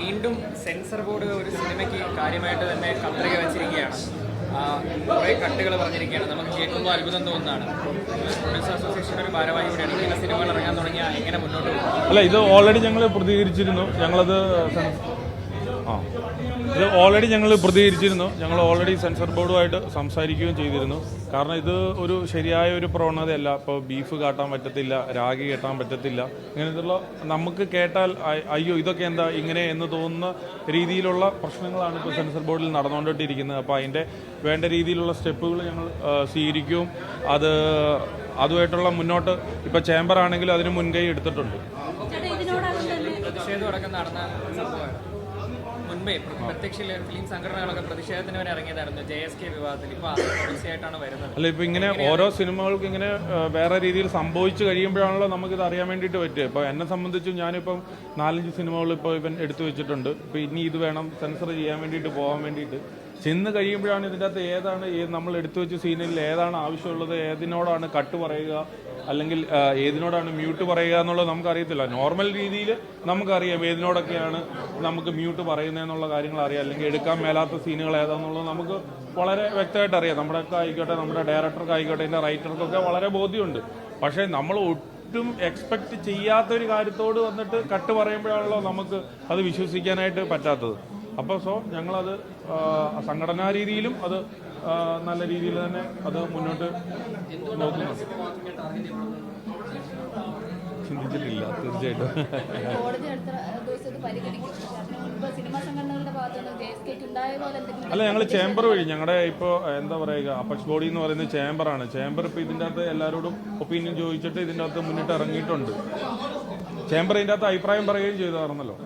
വീണ്ടും censor board ഒരു സിനിമയ്ക്ക് കാര്യമായിട്ട് തന്നെ കത്രിക വെച്ചിരിക്കുകയാണ്. കുറേ കട്ടുകൾ പറഞ്ഞിരിക്കുകയാണ്. നമുക്ക് കേൾക്കുമ്പോൾ അത്ഭുതം തോന്നുന്നതാണ്. പ്രൊഡ്യൂസർ അസോസിയേഷന്റെ ഒരു ഭാരവാഹി കൂടിയാണ്. ഇങ്ങനെ സിനിമകൾ ഇറങ്ങാൻ തുടങ്ങിയാൽ എങ്ങനെ മുന്നോട്ട് പോകും? അല്ല ഇത് ഓൾറെഡി ഞങ്ങൾ പ്രതികരിച്ചിരുന്നു. ഞങ്ങളത് ആ. ഇത് ഓൾറെഡി ഞങ്ങൾ പ്രതികരിച്ചിരുന്നു. ഞങ്ങൾ ഓൾറെഡി സെൻസർ ബോർഡുമായിട്ട് സംസാരിക്കുകയും ചെയ്തിരുന്നു. കാരണം ഇത് ഒരു ശരിയായ ഒരു പ്രവണതയല്ല. ഇപ്പോൾ ബീഫ് കാട്ടാൻ പറ്റത്തില്ല രാഗി കെട്ടാൻ പറ്റത്തില്ല. ഇങ്ങനെയുള്ള നമുക്ക് കേട്ടാൽ അയ്യോ ഇതൊക്കെ എന്താ ഇങ്ങനെ എന്ന് തോന്നുന്ന രീതിയിലുള്ള പ്രശ്നങ്ങളാണ് ഇപ്പോൾ സെൻസർ ബോർഡിൽ നടന്നുകൊണ്ടിരിക്കുന്നത് അപ്പോൾ അതിന്റെ വേണ്ട രീതിയിലുള്ള സ്റ്റെപ്പുകൾ ഞങ്ങൾ സ്വീകരിക്കും. അത് അതുമായിട്ടുള്ള മുന്നോട്ട് ഇപ്പോൾ ചേംബർ ആണെങ്കിലും അതിന് മുൻകൈ എടുത്തിട്ടുണ്ട്. പ്രതിഷേധം അടക്കം നടന്ന സംഭവമാണ്. മുൻപേ പ്രത്യക്ഷ ഫിലിം സംഘടനകളൊക്കെ പ്രതിഷേധത്തിന് വരെ ഇറങ്ങിയതായിരുന്നു ജെ എസ് കെ വിവാദത്തിൽ ഇപ്പൊ തുടർച്ചയായിട്ടാണ് വരുന്നത്. അല്ല ഇപ്പൊ ഇങ്ങനെ ഓരോ സിനിമകൾക്ക് ഇങ്ങനെ വേറെ രീതിയിൽ സംഭവിച്ചു കഴിയുമ്പോഴാണല്ലോ നമുക്ക് ഇത് അറിയാൻ വേണ്ടിയിട്ട് പറ്റുക. ഇപ്പൊ എന്നെ സംബന്ധിച്ചും ഞാനിപ്പം നാലഞ്ച് സിനിമകൾ ഇപ്പോൾ ഇവൻ എടുത്തു വെച്ചിട്ടുണ്ട്. ഇപ്പൊ ഇനി ഇത് വേണം സെൻസർ ചെയ്യാൻ വേണ്ടിയിട്ട് പോകാൻ വേണ്ടിയിട്ട്. ചെന്ന് കഴിയുമ്പോഴാണ് ഇതിന്റെ അകത്ത് ഏതാണ് നമ്മൾ എടുത്തു വെച്ച സീനിൽ ഏതാണ് ആവശ്യമുള്ളത് ഏതിനോടാണ് കട്ട് പറയുക അല്ലെങ്കിൽ ഏതിനോടാണ് മ്യൂട്ട് പറയുക എന്നുള്ളത് നമുക്കറിയത്തില്ല. നോർമൽ രീതിയിൽ നമുക്കറിയാം ഏതിനോടൊക്കെയാണ് നമുക്ക് മ്യൂട്ട് പറയുന്നതെന്നുള്ള കാര്യങ്ങൾ അറിയാം. അല്ലെങ്കിൽ എടുക്കാൻ മേലാത്ത സീനുകൾ ഏതാണെന്നുള്ളത് നമുക്ക് വളരെ വ്യക്തമായിട്ട് അറിയാം. നമ്മുടെയൊക്കെ ആയിക്കോട്ടെ നമ്മുടെ ഡയറക്ടർക്ക് ആയിക്കോട്ടെ ഇതിന്റെ റൈറ്റർക്കൊക്കെ വളരെ ബോധ്യമുണ്ട്. പക്ഷേ നമ്മൾ ഒട്ടും എക്സ്പെക്റ്റ് ചെയ്യാത്ത ഒരു കാര്യത്തോട് വന്നിട്ട് കട്ട് പറയുമ്പോഴാണല്ലോ നമുക്ക് അത് വിശ്വസിക്കാനായിട്ട് പറ്റാത്തത്. അപ്പോൾ സോ ഞങ്ങളത് അത് സംഘടനാ രീതിയിലും അത് നല്ല രീതിയിൽ തന്നെ അത് മുന്നോട്ട് നോക്കുന്നുണ്ട് ചിന്തിച്ചിട്ടില്ല തീർച്ചയായിട്ടും. അല്ല ഞങ്ങൾ ചേംബർ വഴി ഞങ്ങളുടെ ഇപ്പോൾ എന്താ പറയുക അപ്പക്സ് ബോഡി എന്ന് പറയുന്നത് ചേംബറാണ്. ചേംബർ ഇപ്പോൾ ഇതിന്റെ അകത്ത് എല്ലാവരോടും ഒപ്പീനിയൻ ചോദിച്ചിട്ട് ഇതിന്റെ അകത്ത് മുന്നിട്ട് ഇറങ്ങിയിട്ടുണ്ട്. ചേംബർ ഇതിന്റെ അകത്ത് അഭിപ്രായം പറയുകയും ചെയ്തായിരുന്നല്ലോ.